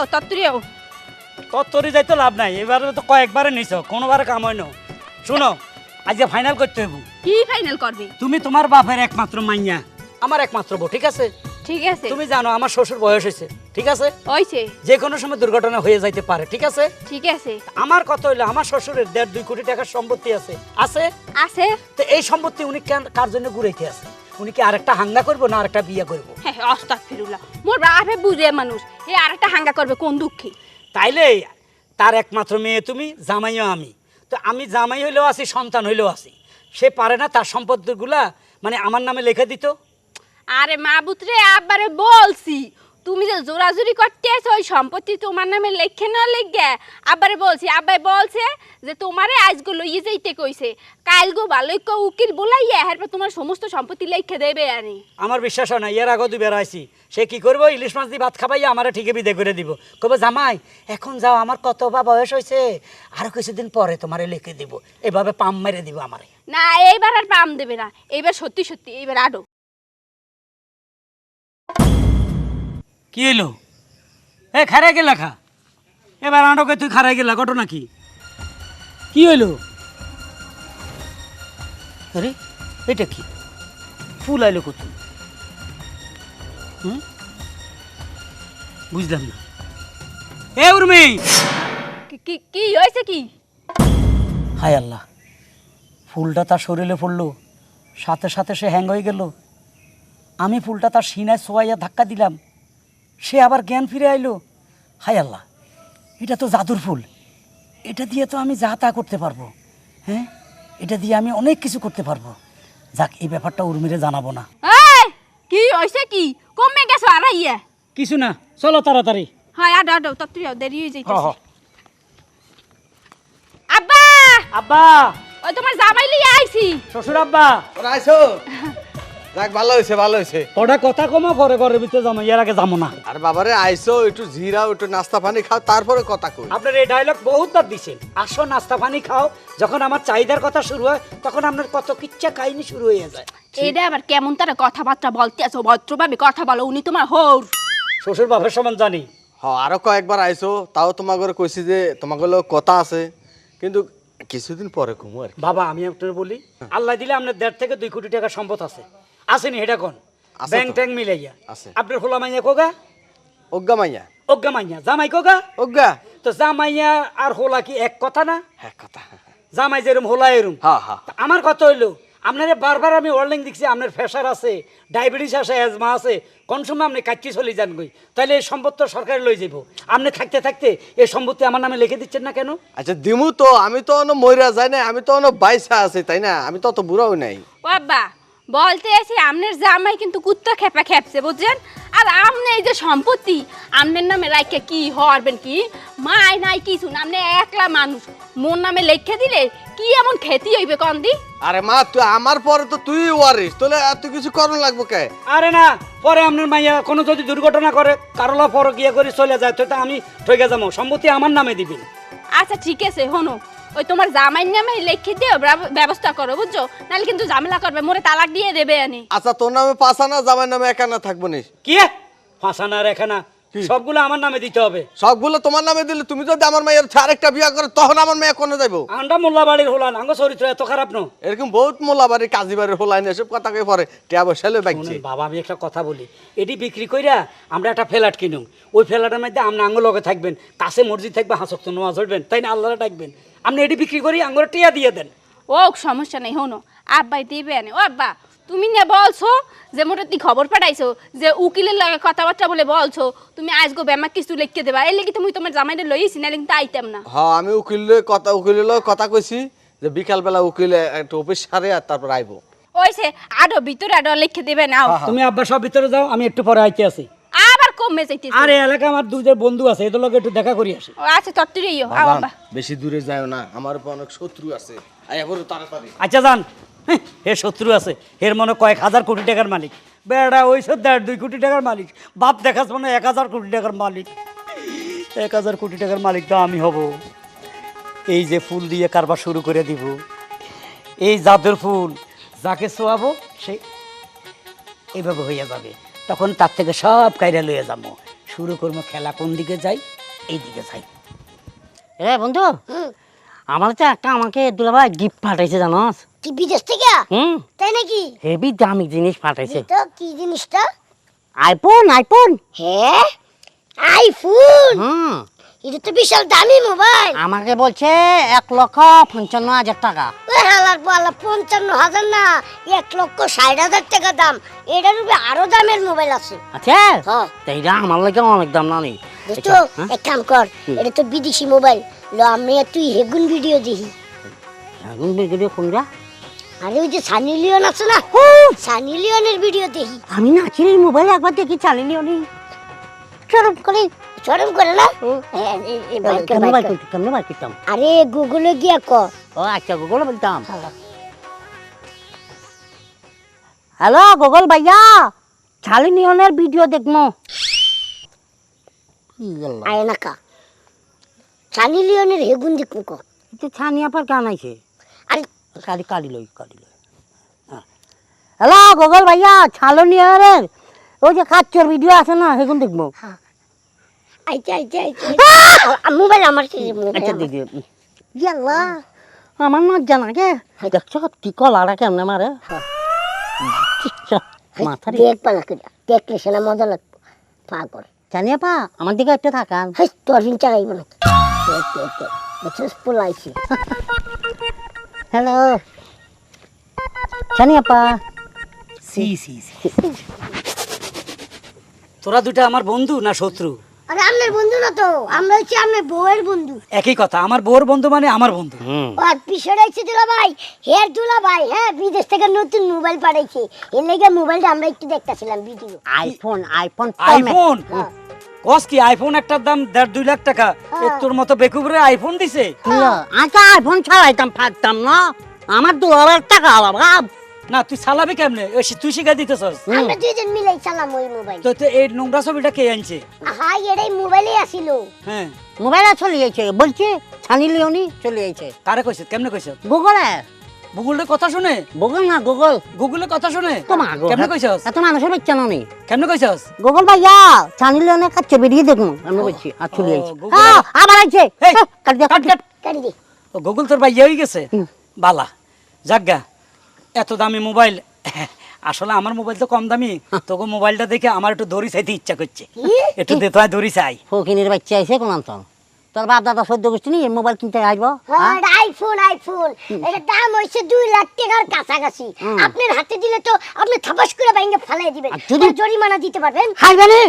আও তত্তরি আও তত্তরি যাইতে লাভ নাই এবারে তো কয়েকবারে নিছ কোনোবারে কাম হয় না শুনো আজকে ফাইনাল করতে হইব। কি ফাইনাল করবে? তুমি তোমার বাপের একমাত্র মাইয়া আমার একমাত্র বউ ঠিক আছে? ঠিক আছে। তুমি জানো আমার শ্বশুর বয়স হয়েছে ঠিক আছে? হইছে যে কোনো সময় দুর্ঘটনা হয়ে যাইতে পারে ঠিক আছে? ঠিক আছে। আমার কত হইল আমার শ্বশুরের দেড় দুই কোটি টাকার সম্পত্তি আছে আছে? আছে। তো এই সম্পত্তি উনি কেন কার জন্য ঘুরাইতে আছে? উনি কি আরেকটা হাঙ্গা করব না আরেকটা বিয়ে করব? হ্যাঁ অস্তাক ফিরুল্লাহ মোর বাপে বুঝে মানুষ এ আরেকটা হাঙ্গা করবে কোন দুঃখী? তাইলে তার একমাত্র মেয়ে তুমি জামাইও আমি। তো আমি জামাই হইলেও আছি সন্তান হইলেও আছি। সে পারে না তার সম্পদগুলা মানে আমার নামে লেখা দিত। আরে মা বুতরে আব্বারে বলছি তুমি যে জোরাজুরি করতে আছো ওই সম্পত্তি তোমার নামে লেখে না লেগে আব্বারে বলছি আব্বাই বলছে যে তোমারে আজগো লইয়ে যাইতে কইছে। কালগো ভালোই কো উকিল বলাইয়া এরপর তোমার সমস্ত সম্পত্তি লেখে দেবে আনি। আমার বিশ্বাস হয় না এর আগে দুই বেড়াইছি। সে কি করব? ইলিশ মাছ দিয়ে ভাত খাবাইয়া আমার ঠিকই বিদে করে দিব। কবে জামাই এখন যাও আমার কত বা বয়স হয়েছে আরও কিছুদিন পরে তোমারে লিখে দিব। এভাবে পাম মেরে দিব আমারে। না এইবার আর পাম দেবে না। এইবার সত্যি সত্যি এইবার আডো। কি এলো এ খারাই গেলা খা। এবার আঁটকে তুই খারাই গেলা ঘটনা কি? কি হইল? আরে এটা কি? ফুল আইলো কত? হুম? বুঝলাম না। এ উর্মি! কি- কি কি হয়েছে কি? হায় আল্লাহ। ফুলটা তার শরীরে পড়ল সাথে সাথে সে হ্যাং হয়ে গেল। আমি ফুলটা তার সিনায় সোয়াইয়া ধাক্কা দিলাম। সে আবার জ্ঞান ফিরে আইলো। হায় আল্লাহ এটা তো জাদুর ফুল। এটা দিয়ে তো আমি যা তা করতে পারব। হ্যাঁ? এটা দিয়ে আমি অনেক কিছু করতে পারব। যাক এই ব্যাপারটা উর্মিরে জানাব না। এই, কি হয়েছে কি? কমে গেছো আর ইয়ে কিছু না চলো তাড়াতাড়ি। হয় আডো আডো তত্ত্বই আও, দেরি হয়ে যাইতেছে। আব্বা! আব্বা! ওই তোমার জামাই লিয়ে আইছি। শ্বশুর আব্বা! ওরা আইসো যাক ভালো হয়েছে ভালো হয়েছে ওটা কথা কমা ঘরে ঘরের ভিতরে যাব এর আগে যাব না। আর বাবারে আইসো একটু জিরাও একটু নাস্তা পানি খাও তারপরে কথা কই। আপনার এই ডায়লগ বহুতবার দিচ্ছেন আসো নাস্তা পানি খাও। যখন আমার চাহিদার কথা শুরু হয় তখন আপনার কত কিচ্ছা কাহিনী শুরু হয়ে যায়। এটা আবার কেমন তারা কথাবার্তা বলতে আছো? ভদ্রভাবে কথা বলো উনি তোমার হৌর। শ্বশুর বাপের সমান জানি। হ আরও কয়েকবার আইসো তাও তোমাকে কইছি যে তোমাকে কথা আছে। কিন্তু কিছুদিন পরে ঘুমো আর বাবা আমি আপনার বলি আল্লাহ দিলে আপনার দেড় থেকে দুই কোটি টাকা সম্পদ আছে। আসেনি এটা কোন? তো। ট্যাঙ্ক মিলাইয়া আছে। আপনার হোলা মাইয়া কোগা? অজ্ঞা মাইয়া। অজ্ঞা মাইয়া। জামাই কোগা? অজ্ঞা তো জামাইয়া আর হোলা কি এক কথা না? এক কথা। জামাই যেরম হোলা এরম। হ্যাঁ হ্যাঁ আমার কথা হইল আপনারে বারবার আমি ওয়ার্নিং দিচ্ছি আপনার প্রেশার আছে ডায়াবেটিস আছে অ্যাজমা আছে কোন সময় আপনি কাচ্চি চলে যান গই তাহলে এই সম্পদ তো সরকারে লই যাব আপনি থাকতে থাকতে এই সম্পত্তি আমার নামে লিখে দিচ্ছেন না কেন? আচ্ছা দিমু তো আমি তো অন্য মইরা যাই না আমি তো অন্য বাইসা আছি তাই না? আমি তো অত বুড়াও নাই। বাবা বলতে আছি আমনের জামাই কিন্তু কুত্তা খেপা খেপছে বুঝছেন? আর আমনে এই যে সম্পত্তি আমনের নামে রাখে কি হরবেন কি? মাই নাই কিছু না আমনে একলা মানুষ। মোর নামে লেখে দিলে কি এমন খেতি হইবে কন্দি আরে মা তুই আমার পরে তো তুই ওয়ারিস তাহলে এত কিছু করণ লাগবো কে? আরে না পরে আপনার মাইয়া কোনো যদি দুর্ঘটনা করে কারোলা পর গিয়ে করে চলে যায় তো তা আমি ঠকে যাব সম্পত্তি আমার নামে দিবেন আচ্ছা ঠিক আছে হনো। ওই তোমার জামাই নামে লেখে দিও ব্যব- ব্যবস্থা করো বুঝছ? নাহলে কিন্তু ঝামেলা করবে মোরে তালাক দিয়ে দেবে আনি। আচ্ছা তোর নামে পাঁচানা জামাই নামে একানা থাকব নি। কি? ফাঁসানা রেখে না সবগুলো আমার নামে দিতে হবে। সবগুলো তোমার নামে দিলে তুমি যদি আমার মেয়ের আরেকটা বিয়া করে তখন আমার মেয়ে কোনো হোলান আঙ্গ চরিত্র এত খারাপ ন? এরকম বহুত হোলাইন এসব কথা কে পরে টিয়া বসালে বাবা আমি একটা কথা বলি। এটি বিক্রি কইরা আমরা একটা ফ্ল্যাট কিনুম। ওই ফ্ল্যাটের মধ্যে আপনি আঙ্গ লগে থাকবেন কাছে মসজিদ থাকবে হাসক্ত নোয়াজ হইবেন তাই না আল্লাহ ডাকবেন। আপনি এটি বিক্রি করি আঙ্গুর টিয়া দিয়ে দেন। ও সমস্যা নেই হনো। আব্বাই দিবে আনে ও আব্বা। তুমি না বলছো যে মোটা তুই খবর পাঠাইছো যে উকিলের লাগে কথাবার্তা বলে বলছো তুমি আজগো বেমা কিছু লিখতে দেবা। এই লেগে তুমি তোমার জামাইটা লইছি না কিন্তু আইতাম না। হ্যাঁ আমি উকিল কথা উকিলের লগে কথা কইছি যে বিকালবেলা উকিল একটা অফিস সারে আর তারপর আইবো। ওইসে আডো ভিতরে আডো লিখে দেবে নাও। তুমি আব্বা সব ভিতরে যাও আমি একটু পরে আইতে আছি আবার কমে যাইতেছে। আর এলাকা আমার দুজন বন্ধু আছে এদের লগে একটু দেখা করি আসি। ও আচ্ছা তত্তরি আও আব্বা। বেশি দূরে যাও না আমার উপর অনেক শত্রু আছে। আইয়া বলো তাড়াতাড়ি। আচ্ছা যান। এর শত্রু আছে, এর মনে কয়েক হাজার কোটি টাকার মালিক। বেড়া ওই সব দেড় দুই কোটি টাকার মালিক। বাপ দেখাস মানে এক হাজার কোটি টাকার মালিক। এক হাজার কোটি টাকার মালিক তো আমি হব। এই যে ফুল দিয়ে কারবার শুরু করে দিব। এই জাদুর ফুল, যাকে ছোয়াবো সে এইভাবে হইয়া যাবে। তখন তার থেকে সব কাইরা লইয়া যাব। শুরু করব খেলা কোন দিকে যাই, এই দিকে যাই। এ বন্ধু, আমার তো একটা আমাকে দুলাভাই গিফট পাঠাইছে জানোস? কি বিদেশ থেকে? হুম। তাই নাকি? হেভি দামি জিনিস পাঠাইছে। তো কি জিনিসটা? IPhone iPhone. হ্যাঁ আইফোন। হুম। এটা তো বিশাল দামি মোবাইল। আমাকে বলছে এক লক্ষ পঞ্চান্ন হাজার টাকা। হালার পঞ্চান্ন হাজার না এক লক্ষ ষাট হাজার টাকা দাম। এটার উপরে আরও দামের মোবাইল আছে। আছে? হ্যাঁ। তো এইটা আমার লাগে অনেক দাম না নেই। দোস্ত এক কাম কর এটা তো বিদেশি মোবাইল। লো আমি তুই হেগুন ভিডিও দেখি। এখন ভিডিও কোনটা? আরে ওই যে সানি লিওন আছে না? সানি লিওনের ভিডিও দেখি। আমি নাচির মোবাইল একবার দেখি চালিয়ে নি চরম করে চরম করে না? এই- এই বাইক কর, কেমনে বাইক বার কর। করতাম কেমনে বার করতাম? আরে গুগলে গিয়া কর ও আচ্ছা গুগল বলতাম। হ্যালো। গুগল ভাইয়া নিয়নের ভিডিও দেখব আয় সানি লিওনের হেগুন তো ছানিয়া পর গান আইছে। কালি কালি লই হ্যালো গুগল ভাইয়া ছালো নিয়নের ওই যে কাচ্চর ভিডিও আছে না সেগুন দেখব আইতে আইতে আইতে মোবাইল আমার আচ্ছা। দিদি ইয়াল্লা আমার না জানা কে দেখছ কি কলাটা কেমনে মারে মাথার দেখ পালা করে দেখলে সে না মজা লাগবে পা করে জানিয়ে পা আমার দিকে একটা থাকান হাই তোর চালাইব না দেখ দেখ দেখ পোলাইছি হ্যালো জানিয়ে পা সি সি সি তোরা দুটা আমার বন্ধু না শত্রু? আরে আপনার বন্ধু না তো। আমরা হচ্ছে আপনার বউয়ের বন্ধু। একই কথা আমার বউর বন্ধু মানে আমার বন্ধু। হুম। আর পিছনে হচ্ছে দুলা ভাই হের দুলা ভাই হ্যাঁ বিদেশ থেকে নতুন মোবাইল পাঠাইছে। এর লেগে মোবাইলটা আমরা একটু দেখতেছিলাম ভিডিও আইফোন আইফোন। আইফোন? কস কি আইফোন একটার দাম দেড় দুই লাখ টাকা। তোর মতো বেকুবরে আইফোন দিছে? আচ্ছা আইফোন ছাড়াইতাম ফাটতাম না। আমার দু হাজার টাকা অভাব না তুই চালাবি কেমনে? তুই শিখাই দিতেছস। আমরা দুইজন মিলাই চালাম ওই মোবাইল তো তো এই নোংরা ছবিটা কে আনছে? হাই এটাই মোবাইলে আসিল। হ্যাঁ। মোবাইলে চলে যাইছে বলছে ছানি লিওনি চলে যাইছে কারে কইছে? কেমনে কইছ? গুগলে গুগলের কথা শুনে? গুগল না গুগল। গুগলের কথা শুনে? কেমনে কইছস? এত মানুষের বাচ্চা না কেমনে কইছস? গুগল ভাইয়া কাছে বেরিয়ে দেখুন আমি বলছি আর চলে Google- হ্যাঁ আবার আইছে হ্যাঁ, কাট দে, কাট, দে। গুগল তোর ভাই হয়ে গেছে? বালা। এত দামি মোবাইল। আসলে আমার মোবাইল তো কম দামি। তোকে মোবাইলটা দেখে আমার একটু দড়ি চাইতে ইচ্ছা করছে। একটু দে দড়ি চাই। ফকিনের বাচ্চা আইছে কোন তোর বাপ দাদা সদ্য গোষ্ঠী নিয়ে মোবাইল কিনতে আসব আইফোন আইফোন এটা দাম হইছে দুই লাখ টাকার কাছাকাছি। আপনার হাতে দিলে তো আপনি থাপাস করে বাইঙ্গে ফালাই দিবেন। যদি- জরিমানা দিতে পারবেন? খাইবে নি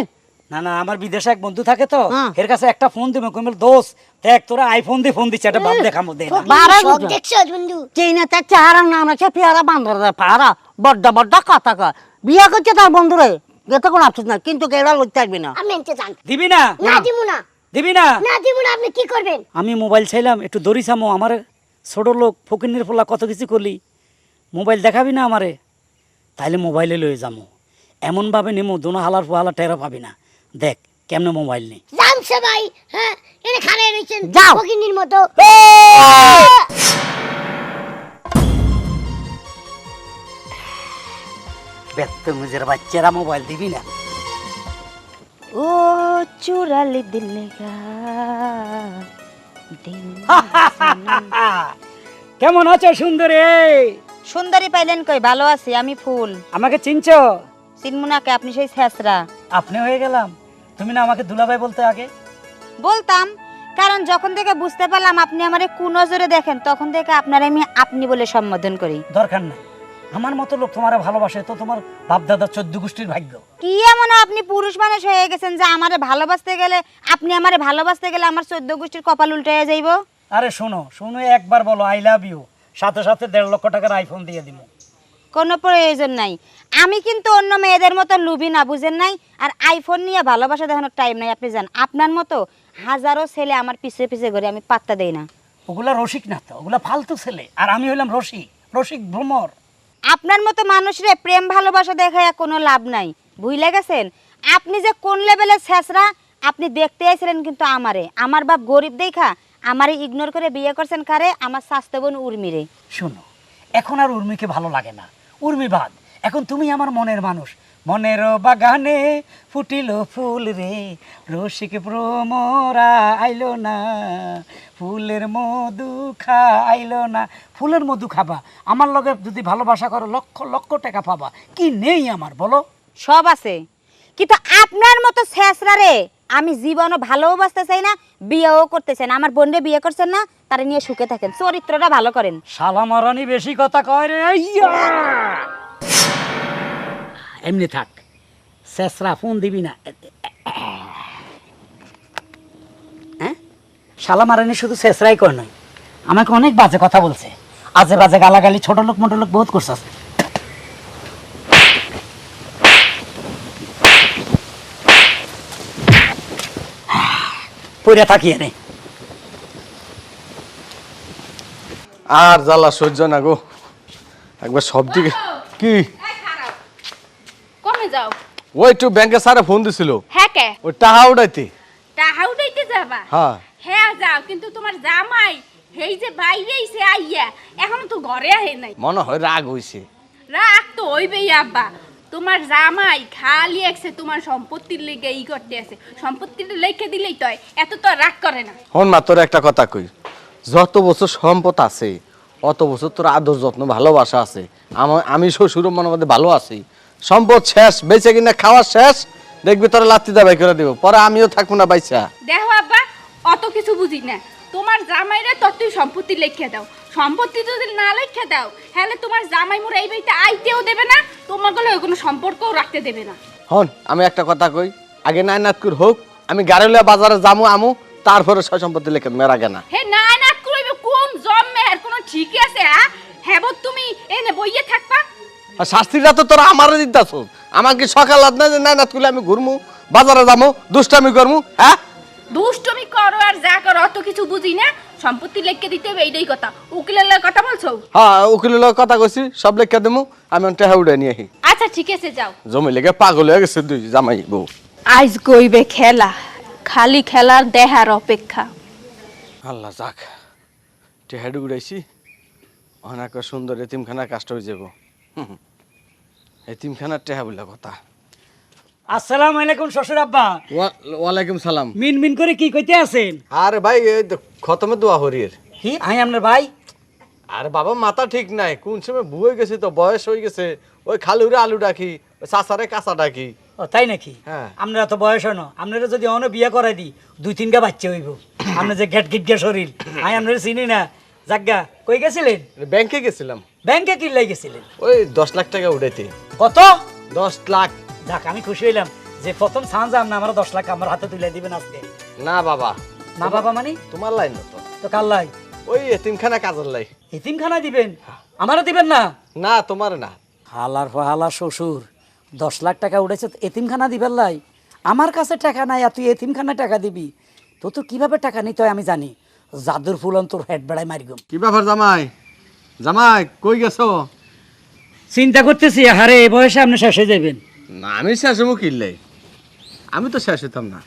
না না আমার বিদেশে এক বন্ধু থাকে তো হ্যাঁ। এর কাছে একটা ফোন দিবে কইল দোষ দেখ তোরা আইফোন দিয়ে ফোন দিচ্ছে একটা বাপ দেখামো দে না। বুঝো। দেখছ বন্ধু। চীনাতে চেহারা নাম আছে পেয়ারা বান্দর পাহারা বড্ড বড্ড কথা কয়। বিয়ে করছে তার বন্ধুরে যেতে কোনো আফসোস না কিন্তু কেউরা লইতে আসবি না। আপনি এনতে চান দিবি না? না দিমু না। দিবি না? না দিমু না আপনি কি করবেন? আমি মোবাইল চাইলাম একটু দড়ি চামো আমার ছোট লোক ফকিনের ফোলা কত কিছু করলি। মোবাইল দেখাবি না আমারে? তাইলে মোবাইলে লয়ে যামো। এমনভাবে নেমো দোনো হালার ফোহালা টেরা পাবি না। দেখ কেমনে মোবাইল নেই। জানছে ভাই হ্যাঁ? এনে খানে রয়েছেন যাও। ফকিনির মতো। ব্যক্ত মুজের বাচ্চারা মোবাইল দিবি না। ও চুরালি দিল দিন কেমন আছো সুন্দরী? সুন্দরী পাইলেন কই? ভালো আছি আমি ফুল। আমাকে চিনছো? চিনমুনাকে আপনি সেই ছেঁচড়া। আপনি হয়ে গেলাম। তুমি না আমাকে দুলাভাই বলতে আগে? বলতাম কারণ যখন থেকে বুঝতে পারলাম আপনি আমারে কু নজরে দেখেন তখন থেকে আপনার আমি আপনি বলে সম্বোধন করি। দরকার নাই। আমার মতো লোক তোমার ভালোবাসে তো তোমার বাপ দাদা চোদ্দ গোষ্ঠীর ভাগ্য। কি এমন আপনি পুরুষ মানুষ হয়ে গেছেন যে আমারে ভালোবাসতে গেলে আপনি আমারে ভালোবাসতে গেলে আমার চোদ্দ গোষ্ঠীর কপাল উল্টে যাইব? আরে শোনো শোনো একবার বলো আই লাভ ইউ সাথে সাথে দেড় লক্ষ টাকার আইফোন দিয়ে দিব কোনো প্রয়োজন নাই। আমি কিন্তু অন্য মেয়েদের মতো লুবি না বুঝেন নাই? আর আইফোন নিয়ে ভালোবাসা দেখানোর টাইম নাই আপনি জান আপনার মতো হাজারো ছেলে আমার পিছে পিছে ঘুরে আমি পাত্তা দেই না। ওগুলা রসিক না তো ওগুলা ফালতু ছেলে। আর আমি হইলাম রসিক রসিক ভ্রমর। আপনার মতো মানুষরে প্রেম ভালোবাসা দেখায় কোনো লাভ নাই। ভুলে গেছেন? আপনি যে কোন লেভেলের ছেঁচড়া আপনি দেখতে আইছিলেন কিন্তু আমারে। আমার বাপ গরিব দেখা, আমারে ইগনোর করে বিয়ে করছেন কারে? আমার স্বাস্থ্য বোন উর্মিরে। শোনো, এখন আর উর্মিকে ভালো লাগে না। উর্মি বাদ, এখন তুমি আমার মনের মানুষ। মনের বাগানে ফুটিল ফুল রে। রসিক ভ্রমরা আইলো না। ফুলের মধু খা আইলো না। ফুলের মধু খাবা। আমার লগে যদি ভালোবাসা করো লক্ষ লক্ষ টাকা পাবা। কি নেই আমার বলো? সব আছে। কিন্তু আপনার মতো শেষরা রে আমি জীবনও ভালোও বাঁচতে চাই না বিয়েও করতে চাই না। আমার বোনরে বিয়ে করছেন না তারা নিয়ে সুখে থাকেন। চরিত্রটা ভালো করেন। শালা মারানি বেশি কথা কয় রে! এমনি থাক। শেষরা ফোন দিবি না। হ্যাঁ? শালা মারানি শুধু শেষরাই কয় নয় আমাকে অনেক বাজে কথা বলছে। আজে বাজে গালাগালি ছোট লোক মোটো লোক বহুত করছে পড়ে থাকি এনে। আর জ্বালা সহ্য না গো। একবার সব দিকে কি? যাও। ওই একটু ব্যাংকে স্যারে ফোন দিছিল। হ্যাঁ কে? ওই টাকা উঠাইতে। টাহা উঠাইতে যাবা? হ্যাঁ। হ্যাঁ যাও। কিন্তু তোমার জামাই হেই যে বাইরেই সে আইয়া এখনও তো ঘরে আহে নাই। মনে হয় রাগ হইছে। রাগ তো হইবেই আব্বা। তোমার জামাই খালি একসে তোমার সম্পত্তির লেগে ই করতে আছে। সম্পত্তিটা লেখে দিলেই তো হয়, এত তো রাগ করে না। হন মা তোর একটা কথা কই। যত বছর সম্পদ আছে অত বছর তোর আদর যত্ন ভালোবাসা আছে। আমার আমি শ্বশুর মনের মধ্যে ভালো আছি। সম্পদ শেষ বেঁচে কিনা খাওয়া শেষ দেখবি তোরা লাত্তি দাবাই করে দিব। পরে আমিও থাকব না বাইসা দেখো আব্বা অত কিছু বুঝি না। তোমার জামাইরা তত তুই সম্পত্তি লেখে দাও। সম্পত্তি যদি না লেখে দাও হলে তোমার জামাই মোরা এই বাড়িতে আইতেও দেবে না তোমার গলে কোনো সম্পর্কও রাখতে দেবে না। হন আমি একটা কথা কই। আগে নাইনাথকুর হোক আমি গাড়িলিয়া বাজারে যামু আমু তারপরে সব সম্পত্তি লেখে মেরা কেনা হে না না করবে কোন জন্মে আর কোনো ঠিক আছে হ্যাঁ? হ্যাঁ তুমি এনে বইয়ে থাকবা আর শাস্তিটা তো তোরা আমারে দিতাছ আমাকে সকাল রাত না যে নাইনাথ করলে আমি ঘুরমু বাজারে যামু দুষ্টামি করমু হ্যাঁ? দুষ্টমি করো আর যা করো অত কিছু বুঝি না। সম্পত্তি লেখকে দিতে হবে এইটাই কথা। উকিলের লগে কথা বলছো? হ্যাঁ উকিলের লগে কথা কইছি সব লেখা দেবো আমি টেহা উড়ে নিয়ে আহি। আচ্ছা ঠিক আছে যাও। জমি লেগে পাগল হয়ে গেছে দুই জামাই বউ। আজ কইবে খেলা খালি খেলার দেহার অপেক্ষা। আল্লাহ যাক টেহাডু উড়াইছি অনেক সুন্দর এতিমখানা কাষ্ট হয়ে যাব। এতিমখানার টেহা বলে কথা। আসসালামু আলাইকুম শ্বশুর আব্বা। ওয়ালাইকুম সালাম। মিন মিন করে কি কইতে আছেন? আরে ভাই খতমে দোয়া হরিয়ের কি? আই আপনার ভাই? আরে বাবা মাথা ঠিক নাই। কোন সময় বুয়ে গেছে তো বয়স হয়ে গেছে। ওই খালুরে আলু ডাকি চাচারে কাঁচা ডাকি। ও তাই নাকি? হ্যাঁ। আপনারা তো বয়স হনো আপনারা যদি অন্য বিয়ে করাই দিই দুই তিনটা বাচ্চা হইব। আপনি যে গেট গিট গে শরীর। আই আপনারা চিনি না। জাগা কই গেছিলেন? ব্যাংকে গেছিলাম। ব্যাংকে কিনলাই গেছিলেন? ওই দশ লাখ টাকা উঠাইতে কত? দশ লাখ। যাক আমি খুশি হইলাম যে প্রথম সাঁঝ আপনি আমার দশ লাখ আমার হাতে তুলে দিবেন আজকে। না বাবা। না বাবা মানে? তোমার লাইন তো। তো কাল্লাই ওই এতিমখানা কাজের লাই। এতিমখানা দিবেন? আমারও দিবেন না? না তোমার না। হালার হালা শ্বশুর দশ লাখ টাকা উঠেছে এতিমখানা দিবার লাই? আমার কাছে টাকা নাই আর তুই এতিমখানা টাকা দিবি। তো তোর কীভাবে টাকা নিতে হয় আমি জানি। জাদুর ফুলন তোর হেড বেড়ায় মারিগম কি ব্যাপার জামাই? জামাই কই গেছো? চিন্তা করতেছি হারে এই বয়সে আপনি শেষ হয়ে যাবেন না আমি শেষ হব কিনলাই আমি তো শেষ হতাম না।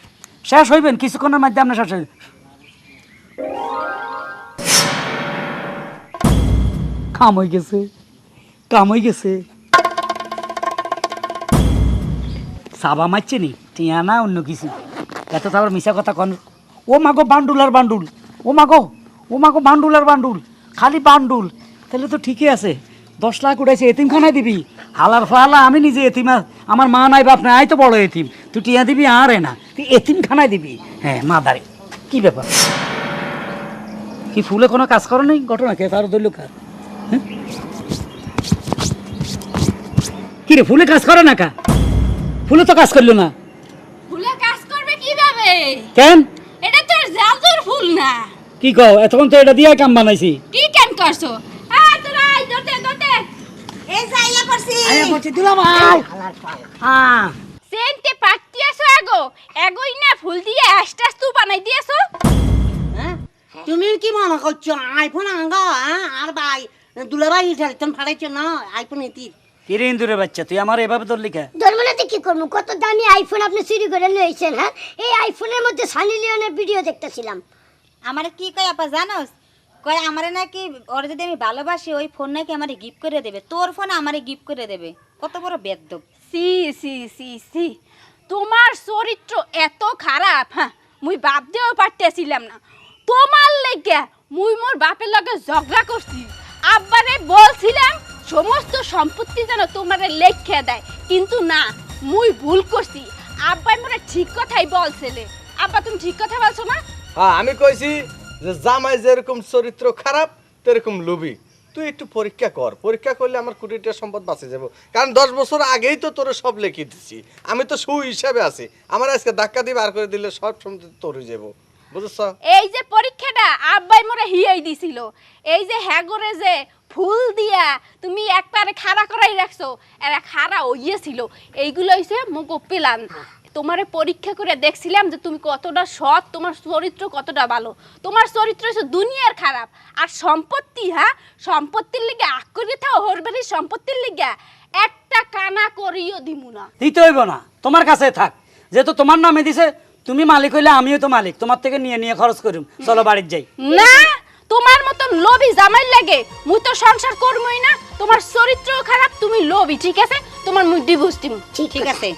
শেষ হইবেন কিছুক্ষণের মধ্যে আপনি শেষ হইবেন। কাম হয়ে গেছে কাম হয়ে গেছে। সাবা মারছে নি টিয়া না অন্য কিছু। এত তারপর মিশা কথা কন ও মাগো বান্ডুল আর বান্ডুল ও মাগো ও মাগো বান্ডুল আর বান্ডুল খালি বান্ডুল তাহলে তো ঠিকই আছে। দশ লাখ উঠাইছে এতিমখানায় দিবি? হালার ফালা আমি নিজে এতিম আমার মা নাই বাপ নাই তো বড় এতিম। তুই টিয়া দিবি আর না। তুই এতিম এতিমখানায় দিবি। হ্যাঁ মা দাঁড়ে। কি ব্যাপার? কি ফুলে কোনো কাজ করো নেই? ঘটনা কে? তার দলীয় কাজ হ্যাঁ? কি রে ফুলে কাজ করে না কা? ফুলে তো কাজ করল না। ফুলে কাজ করবে কীভাবে? কেন? এটা তো জাদুর ফুল না। কি কও? এতক্ষণ তো এটা দিয়ে কাম বানাইছি। কি কেন করছ আয় তোরা আয় দতে দতে এই আয়া বলছি দিলাম আয় হ্যাঁ। সেন্টে পাত্তি আসো আগো? এগোই না ফুল দিয়ে অ্যাস্টাস তু বানাই দিয়েছ? হ্যাঁ? তুমি কি মনে করছ আইফোন আঙ্গা হ্যাঁ? আর ভাই দুলাভাই টেলিফোন ফাড়াইছো না আইফোন এটি? কিরে ইন্দুরে বাচ্চা তুই আমার এভাবে তোর লিখা? ধর্মনাতে কি করব? কত দামি আইফোন আপনি চুরি করে লইছেন হ্যাঁ? এই আইফোনের মধ্যে সানি লিওনের ভিডিও দেখতেছিলাম। আমারে কি কয় আপা জানোস? কয় আমারে নাকি ওর যদি আমি ভালোবাসি ওই ফোন নাকি আমারে গিফট করে দেবে। তোর ফোন আমারে গিফট করে দেবে। কত বড় বেদ্যপ সি সি সি সি। তোমার চরিত্র এত খারাপ হ্যাঁ মুই বাপ দিয়েও পারতেছিলাম না। তোমার লেগে মুই মোর বাপের লগে ঝগড়া করছি। আব্বারে বলছিলাম সমস্ত সম্পত্তি যেন তোমারে লেখে দেয়। কিন্তু না মুই ভুল করছি। আব্বাই মোরে ঠিক কথাই বলছিলে। আব্বা তুমি ঠিক কথা বলছো না? হ্যাঁ আমি কইছি যে জামাই যেরকম চরিত্র খারাপ, তেরকম লোভী। তুই একটু পরীক্ষা কর। পরীক্ষা করলে আমার কোটি টাকা সম্পদ বাঁচে যাব। কারণ দশ বছর আগেই তো তোর সব লিখে দিছি। আমি তো সু হিসাবে আছি। আমার আজকে ধাক্কা দিয়ে বার করে দিলে সব সম্পত্তি তোর যাব। বুঝছ? এই যে পরীক্ষাটা আব্বাই মোরে হিয়াই দিছিল। এই যে হ্যাগরে যে ফুল দিয়া তুমি একবারে খাড়া করাই রাখছো, এরা খাড়া হইয়েছিল। এইগুলো হইছে মুগো পেলান। তোমারে পরীক্ষা করে দেখছিলাম যে তুমি কতটা সৎ তোমার চরিত্র কতটা ভালো। তোমার চরিত্র হচ্ছে দুনিয়ার খারাপ। আর সম্পত্তি হ্যাঁ? সম্পত্তির লিগে আকরি থাও হরবারির সম্পত্তির লিগে। একটা কানা করিও দিমু না। দিতে হইব না। তোমার কাছে থাক। যেহেতু তোমার নামে দিছে তুমি মালিক হইলে আমিও তো মালিক। তোমার থেকে নিয়ে নিয়ে খরচ করিম। চলো বাড়ির যাই। না! তোমার মতন লোভী জামাই লাগে মুই তো সংসার করবই না। তোমার চরিত্র খারাপ তুমি লোভী ঠিক আছে? তোমার মুই ডিভোর্স দিমু। ঠিক আছে?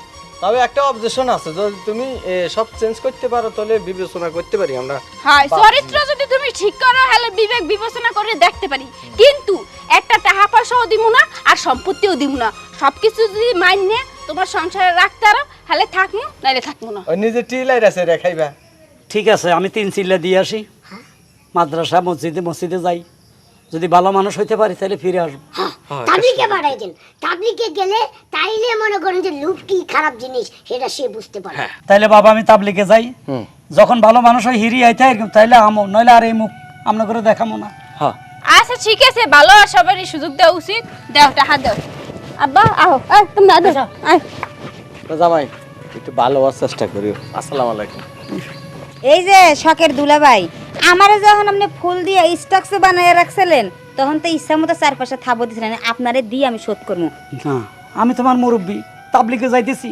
তবে একটা অবজেকশন আছে যদি তুমি সব চেঞ্জ করতে পারো তাহলে বিবেচনা করতে পারি আমরা। হয়। চরিত্র যদি তুমি ঠিক করো তাহলে বিবেক বিবেচনা করে দেখতে পারি। কিন্তু একটা টাকা পয়সাও দিমু না আর সম্পত্তিও দিমু না। সবকিছু যদি মাইনে তোমার সংসারে রাখতে আরও তাহলে থাকমু নাইলে থাকমু না। ওই নিজে টিলাই আছে রেখাইবা ঠিক আছে আমি তিন চিল্লা দিয়ে আসি। মাদ্রাসা মসজিদে মসজিদে যাই। যদি ভালো মানুষ হইতে পারি তাহলে ফিরে আসব। হ্যাঁ তাবলিকে বাড়াই দেন তাবলিকে গেলে তাইলে মনে করেন যে লুপ কি খারাপ জিনিস সেটা সে বুঝতে পারে। তাইলে বাবা আমি তাবলিকে যাই। যখন ভালো মানুষ হয় হিরি আইতে এরকম তাইলে আমো নইলে আর এই মুখ আমরা করে দেখামো না। হ্যাঁ। আচ্ছা ঠিক আছে ভালো আর সবারই সুযোগ দেওয়া উচিত। দেও টাকা দেও। আব্বা আহো এই, তুমি আদো আয়। তো জামাই একটু ভালো হওয়ার চেষ্টা করিও। আসসালামু আলাইকুম। এই যে শখের দুলাভাই। আমারে যখন আপনি ফুল দিয়ে স্টকসে বানিয়ে রাখছিলেন তখন তো ইচ্ছা মতো চারপাশে থাবো দিছিলেন আপনারে দিয়ে আমি শোধ করব না আমি তোমার মুরব্বী তাবলিকে যাইতেছি।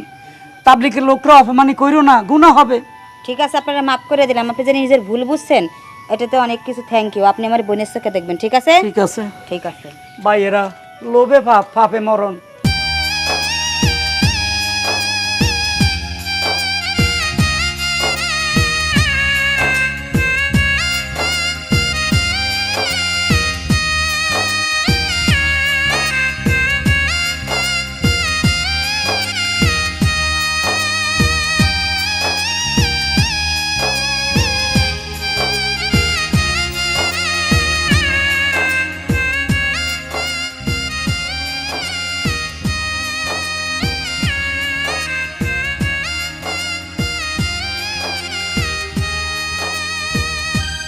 তাবলিকের লোকরা অপমানি কইরো না গুণা হবে। ঠিক আছে আপনারা মাফ করে দিলাম আপনি যে নিজের ভুল বুঝছেন এটাতে অনেক কিছু থ্যাংক ইউ আপনি আমার বোনের চোখে দেখবেন ঠিক আছে? ঠিক আছে। ঠিক আছে। ভাইয়েরা লোভে পাপ পাপে মরণ।